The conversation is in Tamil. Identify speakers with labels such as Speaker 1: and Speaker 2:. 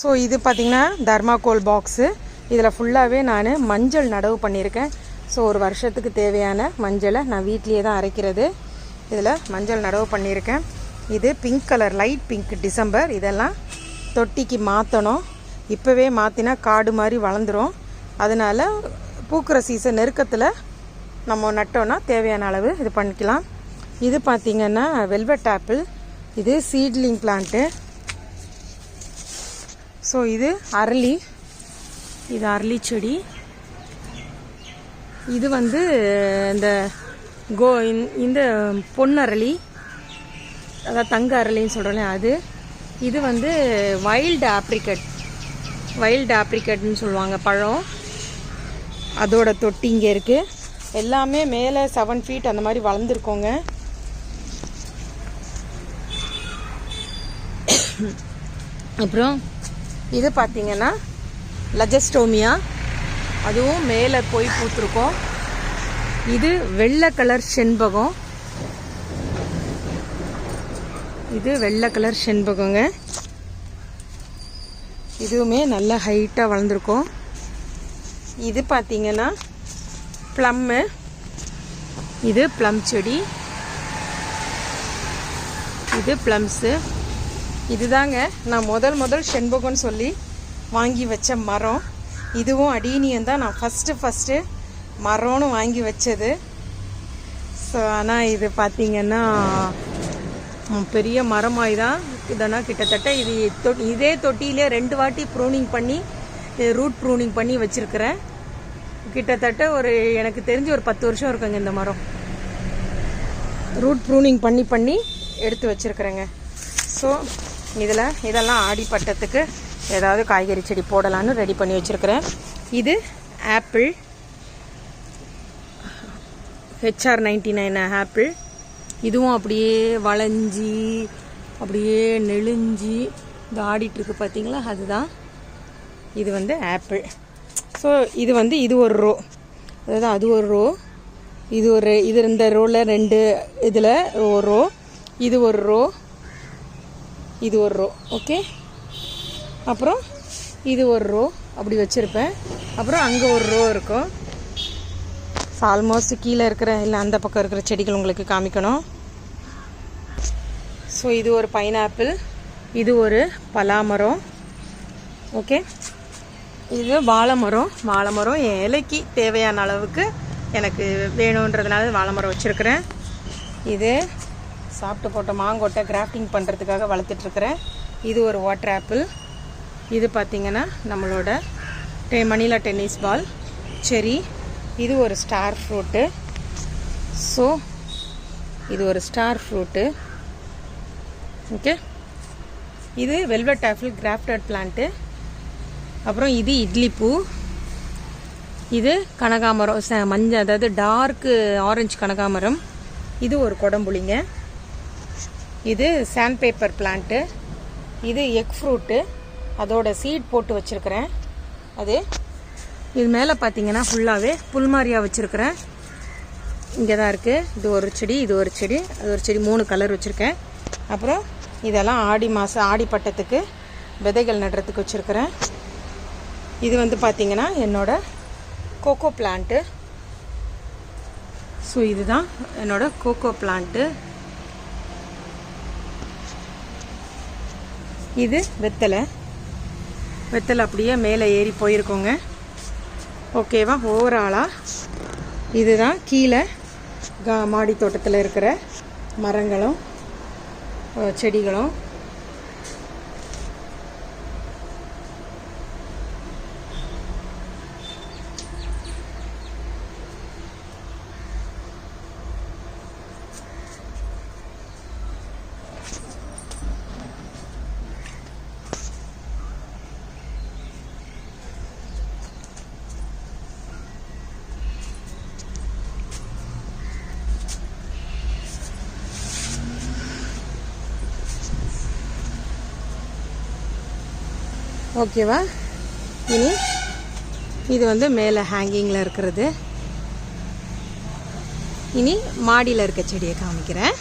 Speaker 1: ஸோ இது பார்த்திங்கன்னா தர்மாகோல் பாக்ஸு இதில் ஃபுல்லாகவே நான் மஞ்சள் நடவு பண்ணியிருக்கேன். ஸோ ஒரு வருஷத்துக்கு தேவையான மஞ்சளை நான் வீட்லேயே தான் அரைக்கிறது. இதில் மஞ்சள் நடவு பண்ணியிருக்கேன். இது pink colour light pink December இதெல்லாம் தொட்டிக்கு மாற்றணும் இப்போவே மாற்றினா காடு மாதிரி வளர்ந்துரும். அதனால் பூக்கிற சீசன் நெருக்கத்தில் நம்ம நட்டோன்னா தேவையான அளவு இது பண்ணிக்கலாம். இது பார்த்திங்கன்னா வெல்வெட் ஆப்பிள் இது சீட்லிங் பிளான்ட்டு ஸோ இது அரளி. இது அரளி செடி. இது வந்து இந்த கோ இந்த- இந்த பொன்னரளி. அதாவது தங்க அரளின்னு சொல்கிறோம்ல அது. இது வந்து வைல்டு ஆப்ரிக்கட் வைல்டு ஆப்ரிக்கட்னு சொல்லுவாங்க பழம். அதோட தொட்டி இங்கே இருக்குது எல்லாமே மேலே செவன் ஃபீட் அந்த மாதிரி வளர்ந்துருக்கோங்க. அப்புறம் இது பார்த்தீங்கன்னா லஜஸ்டோமியா. அதுவும் மேலே போய் பூத்துருக்கோம். இது வெள்ளை கலர் செண்பகம். இது வெள்ளை கலர் செண்பகங்க. இதுவுமே நல்ல ஹைட்டாக வளர்ந்துருக்கும். இது பார்த்தீங்கன்னா ப்ளம்மு இது ப்ளம் செடி. இது ப்ளம்ஸு இதுதாங்க நான் முதல் முதல் செண்பகம்னு சொல்லி வாங்கி வச்ச மரம். இதுவும் அடீனியம் தான். நான் ஃபஸ்ட்டு ஃபஸ்ட்டு மரம்னு வாங்கி வச்சது. ஸோ ஆனால் இது பார்த்தீங்கன்னா பெரிய மரமாய் தான் இதனா கிட்டத்தட்ட இது தொ இதே தொட்டியிலே ரெண்டு வாட்டி ப்ரூனிங் பண்ணி ரூட் ப்ரூனிங் பண்ணி வச்சுருக்கிறேன். கிட்டத்தட்ட ஒரு எனக்கு தெரிஞ்சு ஒரு பத்து வருஷம் இருக்குங்க இந்த மரம். ரூட் ப்ரூனிங் பண்ணி பண்ணி எடுத்து வச்சுருக்குறேங்க. ஸோ இதில் இதெல்லாம் ஆடிப்பட்டத்துக்கு ஏதாவது காய்கறி செடி போடலான்னு ரெடி பண்ணி வச்சுருக்கிறேன். இது apple. HR ninety nine apple. இதுவும் அப்படியே வளைஞ்சி அப்படியே நெளிஞ்சி இது ஆடிட்டுருக்கு பார்த்தீங்களா? அதுதான். இது வந்து ஆப்பிள். ஸோ இது வந்து இது ஒரு ரோ அதாவது அது ஒரு ரோ இது ஒரு இது இந்த ரோவில் ரெண்டு இதில் ஒரு ரோ இது ஒரு ரோ இது ஒரு ரோ ஓகே அப்புறம் இது ஒரு ரோ அப்படி வச்சுருப்பேன். அப்புறம் அங்கே ஒரு ரோ இருக்கும். ஸோ ஆல்மோஸ்ட் கீழே இருக்கிற இல்லை அந்த பக்கம் இருக்கிற செடிகள் உங்களுக்கு காமிக்கணும். ஸோ இது ஒரு பைனாப்பிள் இது ஒரு பலாமரம் ஓகே இது வாழை மரம் வாழை மரம் என் இலைக்கு தேவையான அளவுக்கு எனக்கு வேணுன்றதுனால வாழை மரம் வச்சுருக்கிறேன். இது சாப்பிட்டு போட்ட மாங்கொட்டை கிராஃப்டிங் பண்ணுறதுக்காக வளர்த்துட்ருக்குறேன். இது ஒரு வாட்டர் ஆப்பிள் இது பார்த்திங்கன்னா நம்மளோட டெ மணிலா டென்னிஸ் பால் செரி இது ஒரு ஸ்டார் ஃப்ரூட்டு ஸோ இது ஒரு ஸ்டார் ஃப்ரூட்டு ஓகே இது வெல்வெட் ஆப்பிள் கிராஃப்டட் பிளான்ட்டு அப்புறம் இது இட்லி பூ. இது கனகாமரம் ச மஞ்சள் அதாவது டார்க்கு ஆரஞ்சு கனகாமரம். இது ஒரு குடம்புளிங்க இது சாண்ட் பேப்பர் பிளான்ட்டு இது எக் ஃப்ரூட்டு அதோட சீட் போட்டு வச்சுருக்கிறேன். அது இது மேலே பார்த்தீங்கன்னா ஃபுல்லாகவே புல்மாரியாக வச்சுருக்கிறேன். இங்கே தான் இருக்குது இது ஒரு செடி இது ஒரு செடி அது ஒரு செடி மூணு கலர் வச்சுருக்கேன். அப்புறம் இதெல்லாம் ஆடி மாதம் ஆடி பட்டத்துக்கு விதைகள் நடுறதுக்கு வச்சுருக்கிறேன். இது வந்து பார்த்திங்கன்னா என்னோடய கோகோ பிளான்ட்டு ஸோ இதுதான் என்னோடய கோகோ பிளான்ட்டு இது வெத்தலை. வெத்தலை அப்படியே மேலே ஏறி போயிருக்கோங்க. ஓகேவா? ஓவராலாக இதுதான் கீழே கா மாடி தோட்டத்தில் இருக்கிற மரங்களும் செடிகளும். ஓகேவா? இனி இது வந்து மேலே ஹேங்கிங்கில் இருக்கிறது. இனி மாடியில் இருக்க செடியை காமிக்கிறேன்.